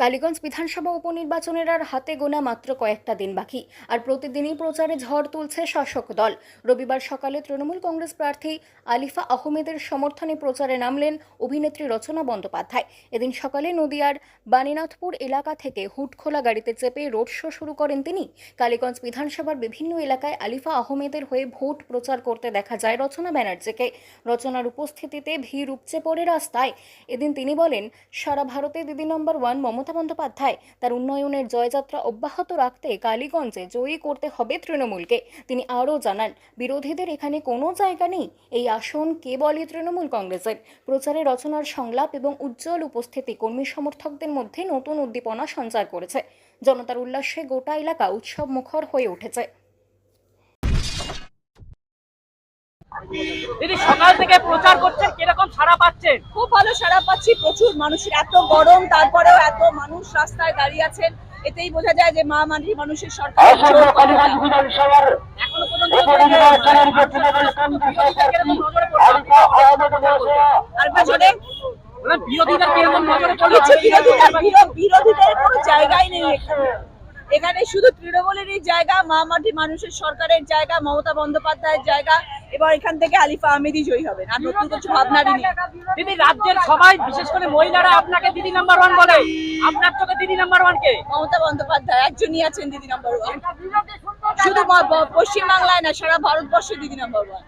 কালীগঞ্জ বিধানসভা উপনির্বাচনের আর হাতে গোনা মাত্র কয়েকটা দিন বাকি, আর প্রতিদিনই প্রচারে ঝড় তুলছে শাসক দল। রবিবার সকালে তৃণমূল কংগ্রেস প্রার্থী আলিফা আহমেদের সমর্থনে প্রচারে নামলেন অভিনেত্রী রচনা বন্দ্যোপাধ্যায়। এদিন সকালে নদিয়ার বাণীনাথপুর এলাকা থেকে হুটখোলা গাড়িতে চেপে রোড শো শুরু করেন তিনি। কালীগঞ্জ বিধানসভার বিভিন্ন এলাকায় আলিফা আহমেদের হয়ে ভোট প্রচার করতে দেখা যায় রচনা ব্যানার্জিকে। রচনার উপস্থিতিতে ভিড় উপচে পড়ে রাস্তায়। এদিন তিনি বলেন, সারা ভারতে দিদি নম্বর ওয়ান মমতা বন্দ্যোপাধ্যায় তার উন্নয়নের জয়যাত্রা অব্যাহত রাখতে কালীগঞ্জে জয়ী করতে হবে তৃণমূলকে। তিনি আরও জানান, বিরোধীদের এখানে কোনো জায়গা নেই। এই আসন কে কেবলই তৃণমূল কংগ্রেসের। প্রচারে রচনার সংলাপ এবং উজ্জ্বল উপস্থিতি কর্মী সমর্থকদের মধ্যে নতুন উদ্দীপনা সঞ্চার করেছে। জনতার উল্লাসে গোটা এলাকা উৎসব মুখর হয়ে উঠেছে। দিদি সকাল থেকে প্রচার করছেন কীরকম সাড়া পাচ্ছেন? খুব ভালো সাড়া পাচ্ছি প্রচুর। মানুষের এত গরম তারপরেও এত মানুষ রাস্তায় দাঁড়িয়ে আছেন এতেই বোঝা যায় যে মা মাটি মানুষের সরকার। এখনও পর্যন্ত মানে বিরোধীদের কোনো জায়গাই নেই এখানে। এখানে শুধু তৃণমূলেরই জায়গা মা মাটি মানুষের সরকারের জায়গা মমতা বন্দ্যোপাধ্যায়ের জায়গা এবার এখান থেকে আলিফা আহমেদই জয়ী হবেন। আর নতুন কিছু ভাবনারই নেই। দিদি রাজ্যের সবাই বিশেষ করে মহিলারা আপনাকে দিদি নাম্বার ওয়ান বলে। আপনার চোখে দিদি নাম্বার ওয়ান কে? মমতা বন্দ্যোপাধ্যায় একজনই আছেন দিদি নাম্বার ওয়ান শুধু পশ্চিমবাংলায় না সারা ভারতবর্ষে দিদি নাম্বার ওয়ান